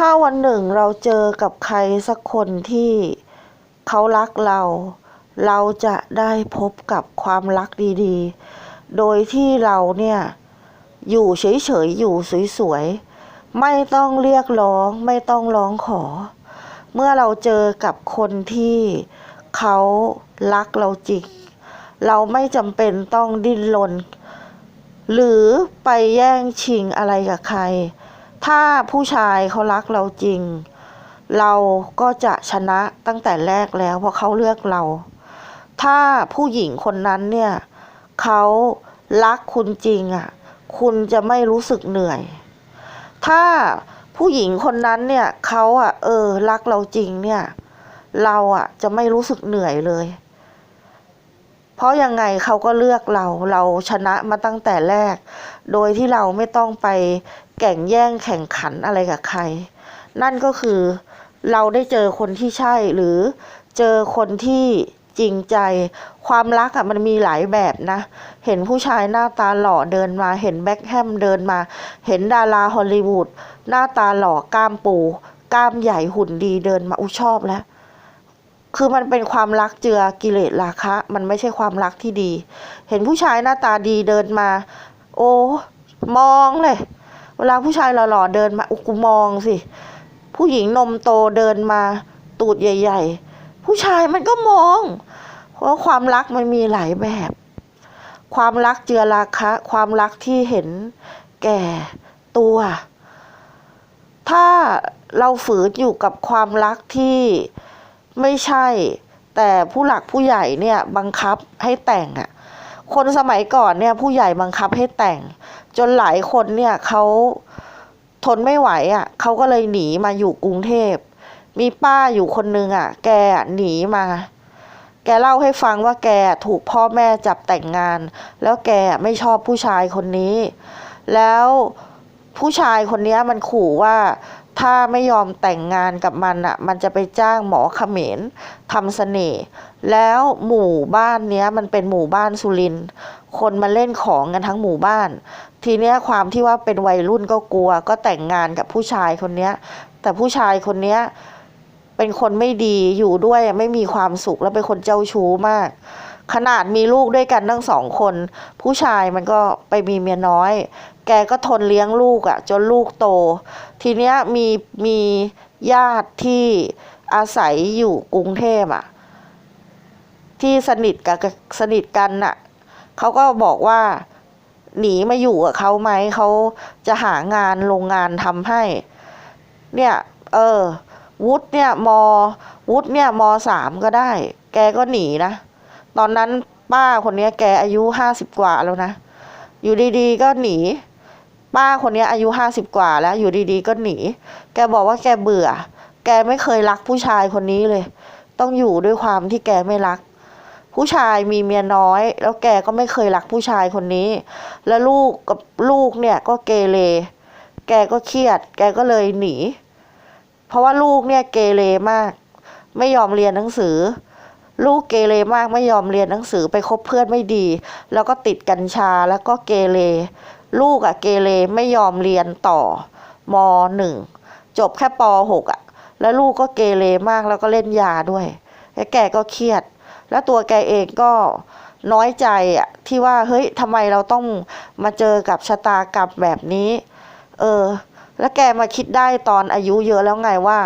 ถ้าวันหนึ่งเราเจอกับใครสักคนที่เขารักเรา เราจะได้พบกับความรักดีๆ โดยที่เราเนี่ยอยู่เฉยๆอยู่สวยๆ ไม่ต้องเรียกร้องไม่ต้องร้องขอ เมื่อเราเจอกับคนที่เขารักเราจริง เราไม่จำเป็นต้องดิ้นรนหรือไปแย่งชิงอะไรกับใคร ถ้าผู้ชายเขารักเราจริง เราก็จะชนะตั้งแต่แรกแล้ว เพราะเขาเลือกเรา ถ้าผู้หญิงคนนั้นเนี่ยเขารักคุณจริงอะ คุณจะไม่รู้สึกเหนื่อย ถ้าผู้หญิงคนนั้นเนี่ยเขาอะเออรักเราจริงเนี่ย เราอะจะไม่รู้สึกเหนื่อยเลย เพราะยังไงเขาก็เลือกเราเราชนะมาตั้งแต่แรก โดยที่เราไม่ต้องไปแข่งแย่งแข่งขันอะไรกับใคร นั่นก็คือเราได้เจอคนที่ใช่หรือเจอคนที่จริงใจ ความรักอะมันมีหลายแบบนะ เห็นผู้ชายหน้าตาหล่อเดินมา เห็นแบ็คแฮมเดินมา เห็นดาราฮอลลีวูดหน้าตาหล่อกล้ามปู กล้ามใหญ่หุ่นดีเดินมาอุชอบแล้ว คือมันเป็นความรักเจือกิเลสราคะ มันไม่ใช่ความรักที่ดี เห็นผู้ชายหน้าตาดีเดินมา โอ้มองเลย เวลาผู้ชายหล่อๆเดินมาอุกูมองสิ ผู้หญิงนมโตเดินมาตูดใหญ่ ๆ ผู้ชายมันก็มอง เพราะความรักมันมีหลายแบบ ความรักเจือราคะ ความรักที่เห็นแก่ตัว ถ้าเราฝืนอยู่กับความรักที่ ไม่ใช่ แต่ผู้หลักผู้ใหญ่เนี่ยบังคับให้แต่งอะ่ะคนสมัยก่อนเนี่ยผู้ใหญ่บังคับให้แต่ง จนหลายคนเนี่ยเขาทนไม่ไหวอะ่ะเขาก็เลยหนีมาอยู่กรุงเทพ มีป้าอยู่คนนึงอะ่ะ แกหนีมา แกเล่าให้ฟังว่าแกถูกพ่อแม่จับแต่งงาน แล้วแกไม่ชอบผู้ชายคนนี้ แล้วผู้ชายคนนี้มันขู่ว่า ถ้าไม่ยอมแต่งงานกับมันอะ มันจะไปจ้างหมอเขมรทำเสน่ห์ แล้วหมู่บ้านเนี้ยมันเป็นหมู่บ้านสุริน คนมาเล่นของกันทั้งหมู่บ้าน ทีเนี้ยความที่ว่าเป็นวัยรุ่นก็กลัว ก็แต่งงานกับผู้ชายคนเนี้ย แต่ผู้ชายคนเนี้ยเป็นคนไม่ดีอยู่ด้วยไม่มีความสุขแล้วเป็นคนเจ้าชู้มาก ขนาดมีลูกด้วยกันทั้งสองคน ผู้ชายมันก็ไปมีเมียน้อย แกก็ทนเลี้ยงลูกอะ่ะ จนลูกโต ทีเนี้ยมีมีญาติที่อาศัยอยู่กรุงเทพอะ่ะ ที่สนิทกับสนิทกันน่ะเขาก็บอกว่าหนีมาอยู่กับเขาไหมเขาจะหางานโรงงานทำให้ เนี่ย เออ วุฒิเนี่ยมวุฒิเนี่ยมสามก็ได้ แกก็หนีนะ ตอนนั้นป้าคนนี้แกอายุห้าสิบกว่าแล้วนะ อยู่ดีๆก็หนี ป้าคนนี้อายุห้าสิบกว่าแล้ว อยู่ดีๆก็หนี แกบอกว่าแกเบื่อ แกไม่เคยรักผู้ชายคนนี้เลย ต้องอยู่ด้วยความที่แกไม่รัก ผู้ชายมีเมียน้อย แล้วแกก็ไม่เคยรักผู้ชายคนนี้ แล้วลูกกับลูกเนี่ยก็เกเร แกก็เครียด แกก็เลยหนี เพราะว่าลูกเนี่ยเกเรมาก ไม่ยอมเรียนหนังสือ ลูกเกเรมากไม่ยอมเรียนหนังสือไปคบเพื่อนไม่ดี แล้วก็ติดกัญชาแล้วก็เกเร ลูกอะเกเรไม่ยอมเรียนต่อมหนึ่งจบแค่ปหกอะแล้วลูกก็เกเรมากแล้วก็เล่นยาด้วยแล้วแกก็เครียด แล้วตัวแกเองก็น้อยใจอะที่ว่าเฮ้ยทำไมเราต้องมาเจอกับชะตากรรมแบบนี้ เออ แล้วแกมาคิดได้ตอนอายุเยอะแล้วไงว่า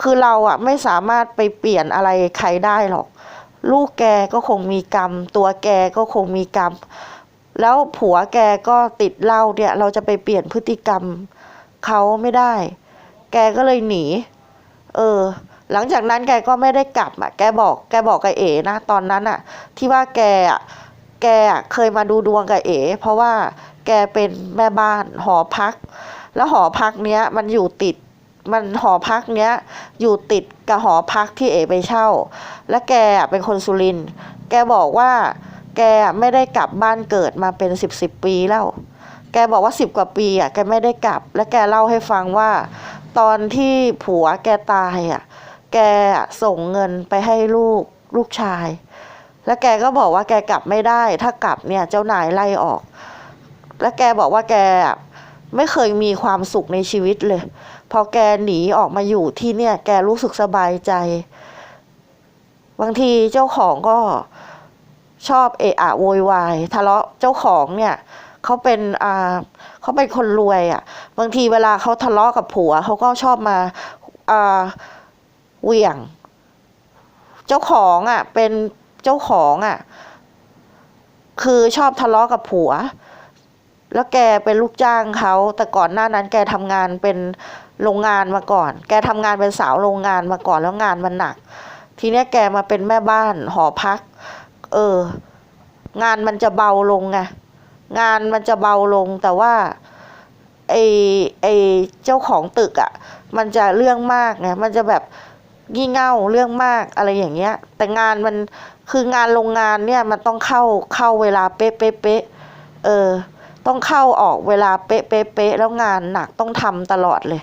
คือเราอะไม่สามารถไปเปลี่ยนอะไรใครได้หรอก ลูกแกก็คงมีกรรม ตัวแกก็คงมีกรรม แล้วผัวแกก็ติดเหล้าเนี่ย เราจะไปเปลี่ยนพฤติกรรมเขาไม่ได้ แกก็เลยหนี เออ หลังจากนั้นแกก็ไม่ได้กลับอะ แกบอก แกบอกกับเอ๋นะ ตอนนั้นอะ ที่ว่าแกอะ แกอะเคยมาดูดวงกับเอ๋เพราะว่าแกเป็นแม่บ้านหอพัก แล้วหอพักเนี้ยมันอยู่ติด มันหอพักเนี้ยอยู่ติดกับหอพักที่เอไปเช่า และแกเป็นคนสุรินแกบอกว่า แกไม่ได้กลับบ้านเกิดมาเป็นสิบสิบปีแล้ว แกบอกว่าสิบกว่าปีอะแกไม่ได้กลับ และแกเล่าให้ฟังว่า ตอนที่ผัวแกตายอะ แกส่งเงินไปให้ลูกลูกชาย แล้วแกก็บอกว่าแกกลับไม่ได้ ถ้ากลับเนี่ยเจ้านายไล่ออก แล้วแกบอกว่าแกไม่เคยมีความสุขในชีวิตเลย พอแกหนีออกมาอยู่ที่เนี่ย แกรู้สึกสบายใจ บางทีเจ้าของก็ชอบเอะอะโวยวายทะเลาะเจ้าของเนี่ยเขาเป็นอ่าเขาเป็นคนรวยอะ่ะ บางทีเวลาเขาทะเลาะกับผัวเขาก็ชอบมาอ่าเหวี่ยง เจ้าของอะ่ะ เป็นเจ้าของอะ่ะ คือชอบทะเลาะกับผัวแล้วแกเป็นลูกจ้างเขา แต่ก่อนหน้านั้นแกทำงานเป็น โรงงานมาก่อน แกทำงานเป็นสาวโรงงานมาก่อนแล้วงานมันหนัก ทีเนี้ยแกมาเป็นแม่บ้านหอพัก เออ งานมันจะเบาลงไง งานมันจะเบาลงแต่ว่าไอไอเจ้าของตึกอะ่ะ มันจะเรื่องมากไง มันจะแบบงี่เง่าเรื่องมากอะไรอย่างเงี้ย แต่งานมันคืองานโรงงานเนี่ยมันต้องเข้าเข้าเวลาเป๊ะเป๊ะเป๊ะเออ ต้องเข้าออกเวลาเป๊ะเป๊ะเป๊ะแล้วงานหนักต้องทำตลอดเลย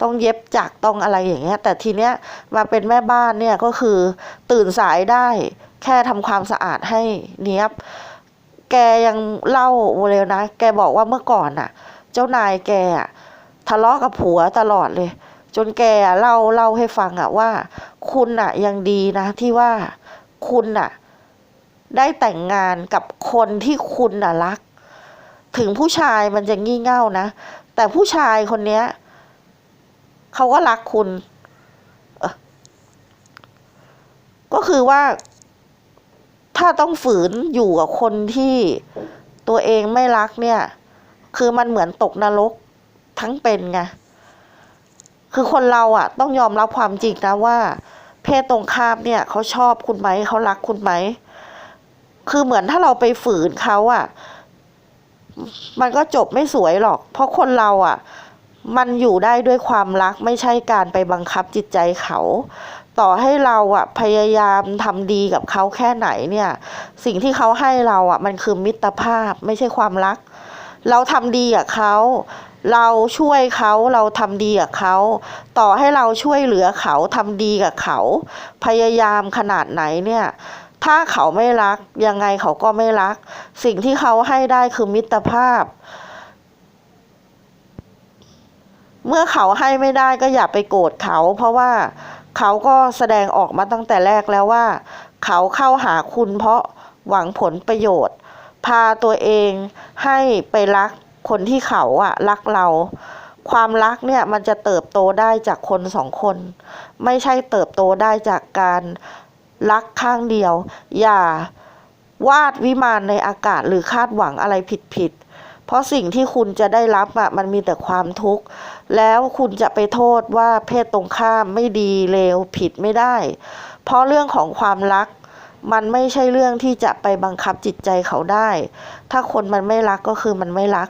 ต้องเย็บจักต้องอะไรอย่างเงี้ย แต่ทีเนี้ยมาเป็นแม่บ้านเนี่ยก็คือตื่นสายได้ แค่ทำความสะอาดให้เนี้ยบ แกยังเล่าเลยนะ แกบอกว่าเมื่อก่อนน่ะ เจ้านายแกอะทะเลาะกับผัวตลอดเลย จนแกอะเล่าเล่าให้ฟังอะว่า คุณอะยังดีนะ ที่ว่าคุณอะได้แต่งงานกับคนที่คุณอะรัก ถึงผู้ชายมันจะงี่เง่านะ แต่ผู้ชายคนเนี้ย เขาก็รักคุณก็คือว่า ถ้าต้องฝืนอยู่กับคนที่ตัวเองไม่รักเนี่ย คือมันเหมือนตกนรกทั้งเป็นไงคือคนเราอะต้องยอมรับความจริงนะว่า เพศตรงข้ามเนี่ยเขาชอบคุณไหมเขารักคุณไหมคือเหมือนถ้าเราไปฝืนเขาอะมันก็จบไม่สวยหรอก เพราะคนเราอะ มันอยู่ได้ด้วยความรักไม่ใช่การไปบังคับจิตใจเขา ต่อให้เราอะพยายามทำดีกับเขาแค่ไหนเนี่ย สิ่งที่เขาให้เราอะมันคือมิตรภาพไม่ใช่ความรัก เราทำดีกับเขาเราช่วยเขาเราทำดีกับเขา ต่อให้เราช่วยเหลือเขาทำดีกับเขา พยายามขนาดไหนเนี่ย ถ้าเขาไม่รักยังไงเขาก็ไม่รัก สิ่งที่เขาให้ได้คือมิตรภาพ เมื่อเขาให้ไม่ได้ก็อย่าไปโกรธเขา เพราะว่าเขาก็แสดงออกมาตั้งแต่แรกแล้วว่า เขาเข้าหาคุณเพราะหวังผลประโยชน์ พาตัวเองให้ไปรักคนที่เขาอะรักเรา ความรักเนี่ยมันจะเติบโตได้จากคนสองคน ไม่ใช่เติบโตได้จากการรักข้างเดียว อย่าวาดวิมานในอากาศหรือคาดหวังอะไรผิดๆ เพราะสิ่งที่คุณจะได้รับอะมันมีแต่ความทุกข์ แล้วคุณจะไปโทษว่าเพศตรงข้ามไม่ดีเลวผิดไม่ได้ เพราะเรื่องของความรัก มันไม่ใช่เรื่องที่จะไปบังคับจิตใจเขาได้ ถ้าคนมันไม่รักก็คือมันไม่รัก